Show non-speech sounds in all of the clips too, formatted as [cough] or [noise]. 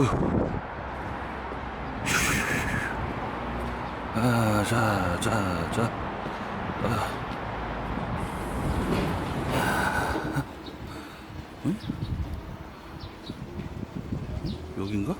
어휴. 아, 자, 자, 자. 아. 응? 응? 여긴가?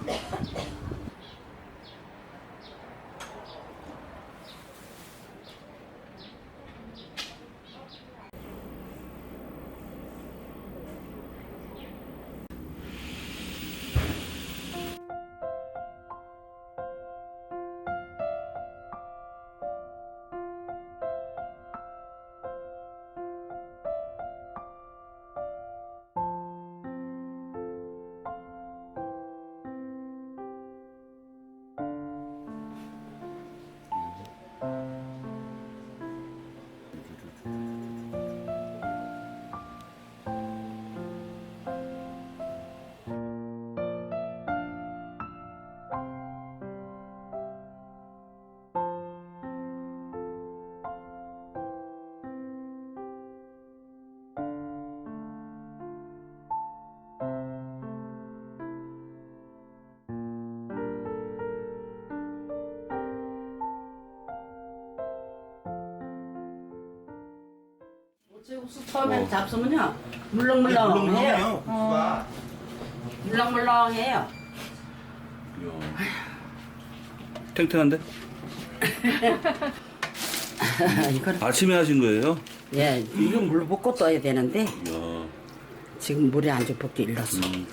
옥수 처음에 어. 잡수면요 물렁물렁해요. 물렁물렁해요. 어, 물렁물렁해요. 탱탱한데? [laughs] 이걸 아침에 하신 거예요? 예 이거 물 붓고 떠야 되는데 이야. 지금 물에 안 붓게 일렀어. 음.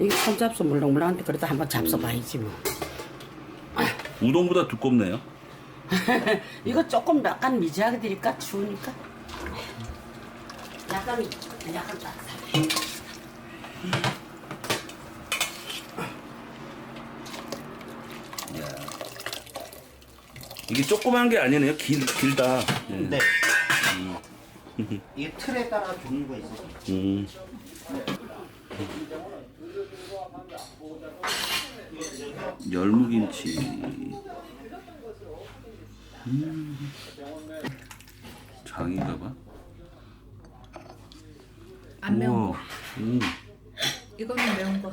이게 손 잡수 물렁물렁한데 그래도 한번 잡숴봐야지 뭐. 우동보다 두껍네요. [laughs] 이거 조금 약간 미지하게 드릴까 추우니까. 약간 약간 따뜻하게. 이게 조그만 게 아니네요. 길, 길다. 예. 네. 이게 틀에 따라 종류가 있어요. 음. 열무김치. 음. 장인가 봐. 안 매운 우와. 거. 음. 이거는 매운 거.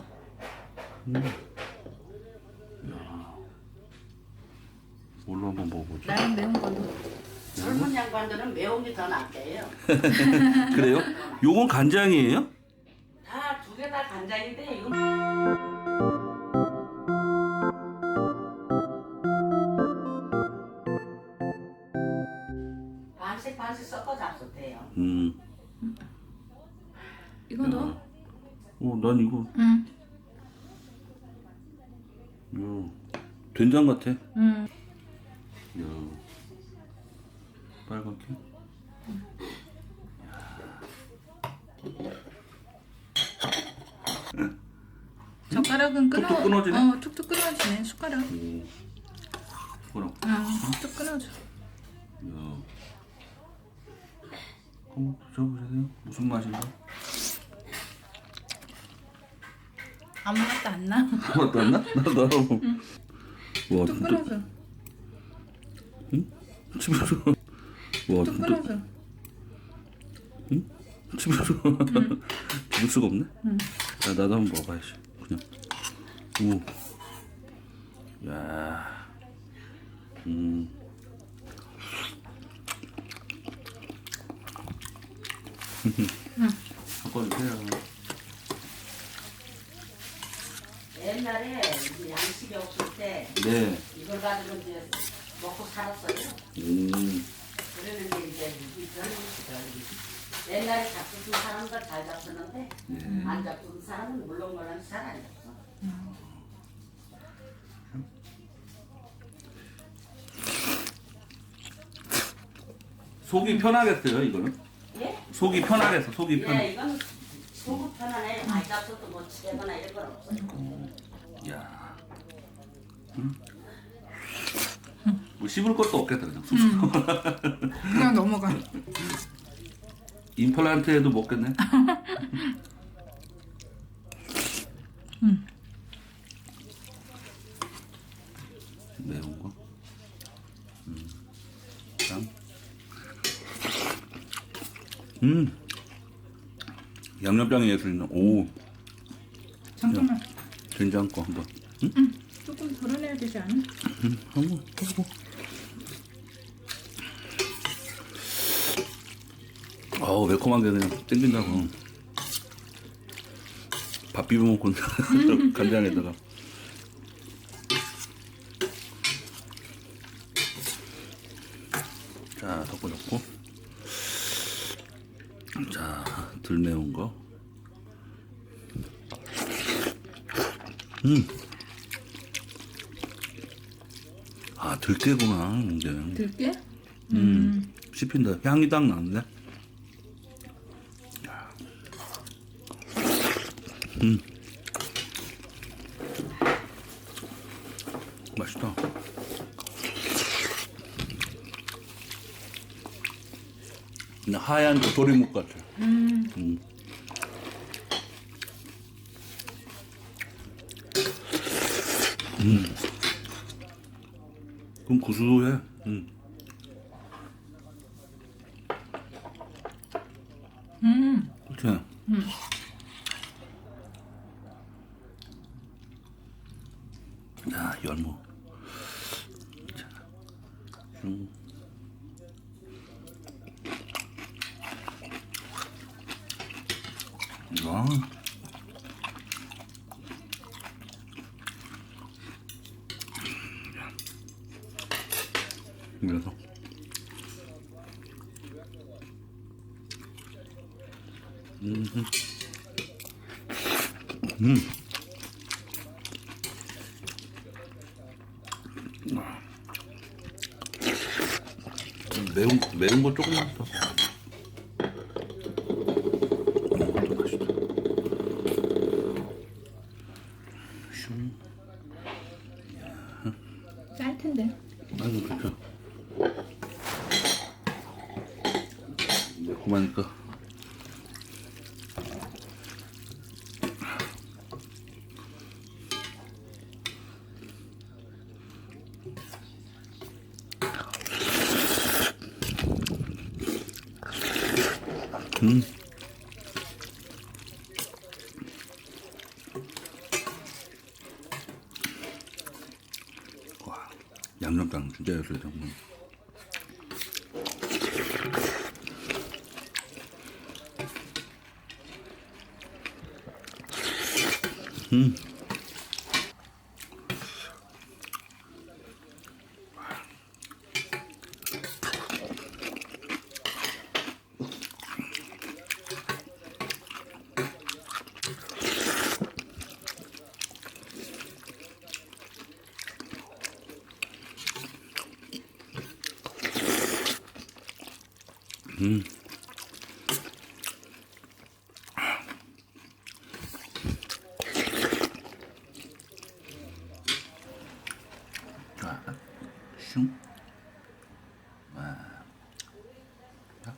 뭘로 한번 먹어보죠. 나는 매운 걸로. 젊은 양반들은 매운 게 더 낫대요. [laughs] 그래요? 요건 간장이에요? 다 두 개 다 간장인데 이건 반씩 반씩 섞어 잡숴대요. 음. 이거 넣어? 어, 난 이거, 응. 야, 된장 같아. 야, 응. 빨갛게. 젓가락은 끊어. 툭툭 끊어지네? 어, 툭툭 끊어지네. 숟가락. 오. 뭐라고? 응, 툭툭 끊어져. 야. 한번 드셔보세요. 무슨 맛인가? 아무 맛도 안 나. 맛도 안 나? 나도 알아. 와, 툭 진짜. 끊어져. 집에서. 와, 툭 진짜. 끊어져. 집에서. 죽을 수가 없네? 야, 나도 한번 먹어봐야지. 그냥. 오. 야. 음. 바꿔주세요. 옛날에 이제 양식이 없을 때 네. 이걸 가지고 이제 먹고 살았어요. 음. 그러는데 이제 이런 옛날에 잡수는 사람들 잘 잡수는데 네. 안 잡수는 사람은 물렁물렁 잘안 잡수. 속이 편하겠어요, 이거는? 예? 속이 편하겠어, 속이 편. 예, 이건 속은 편하네. 많이 잡숴도 뭐 치대거나 이런 건 없어요. 야. 음? 뭐 씹을 것도 없겠다, 그냥. 그냥 넘어가. 임플란트에도 먹겠네. 매 [laughs] 운 거. 음. 짱. 음. 양념장의 예술이네. 오, 잠깐만. 된장 거 한번. 응? 응. 조금 덜어내야 되지 않아? 응, 한번 해보고. 어우, 매콤한 게 그냥 땡긴다고. 밥 비벼 먹고 [laughs] 간장에다가. 자, 덮어놓고. 자, 덜 매운 거. 음. 아, 들깨구나, 이제. 들게? 음, 씹힌다. 향이 딱 나는데? 음. 맛있다. 하얀 도토리묵 같아. 음. 음. 그럼 구수해. 음. 음. 그치? 야, 열무. 자, 음. 와. 그래서 매운 매운 거 조금만 더. 이것도 맛있다. 슝. 짤 텐데. 아이고 그렇죠. 매콤하니까. 음. 와, 양념장 진짜 예술 정말. 음. 음. 슝. 와. 자.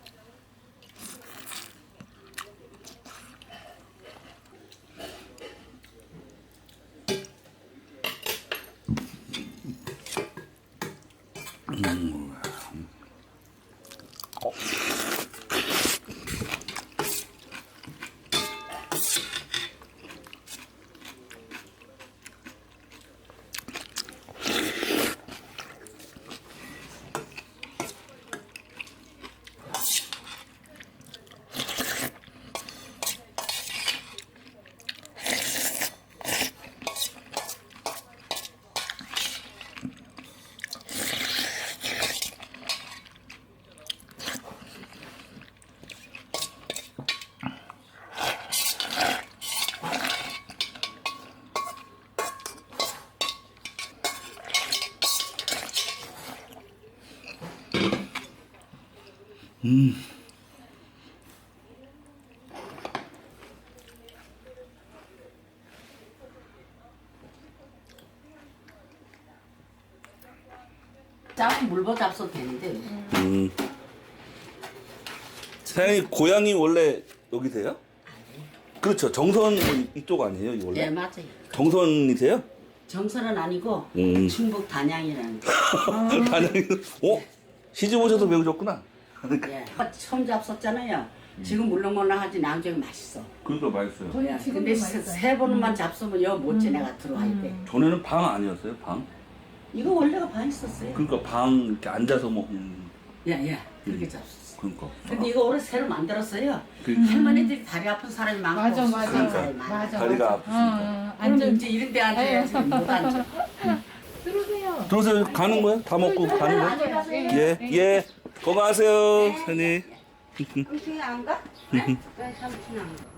음. 음. 짜고 물버 잡숴도 되는데 음. 사장님 고향이 원래 여기세요? 그렇죠. 정선 이쪽 아니에요? 이 원래? 네 맞아요 정선이세요? 정선은 아니고 음. 충북 단양이라는 데. [laughs] 단양이. 어? 시집 오셔서 배우셨구나. 예. 처음 잡섰잖아요 지금 물렁물렁 하지 나중에 맛있어. 그러니까 맛있어요. 야, 지금도 근데 세, 맛있어요. 세 번만 잡수면 여 못지 내가 들어와야 돼. 전에는 방 아니었어요? 방? 이거 원래가 반 있었어요. 그러니까 방 이렇게 앉아서 먹는 야야 그렇게 잡수어. 그러니까. 근데 이거 올해 새로 만들었어요. 그 할머니들이 다리 아픈 사람이 많고 맞아 맞아 없어서 사람이 그러니까. 많아. 맞아 다리가 맞아. 아프시니까. 어, 어, 그럼 앉아 이제 이런 데 앉아야지 못 앉아. 들어오세요. 들어오세요. 가는 거야? 다 먹고 가는 거야? 앉아가세요. 예, 예. 건강하세요, 선생님. 삼촌이 안 가? 네? 왜 삼촌 안 가?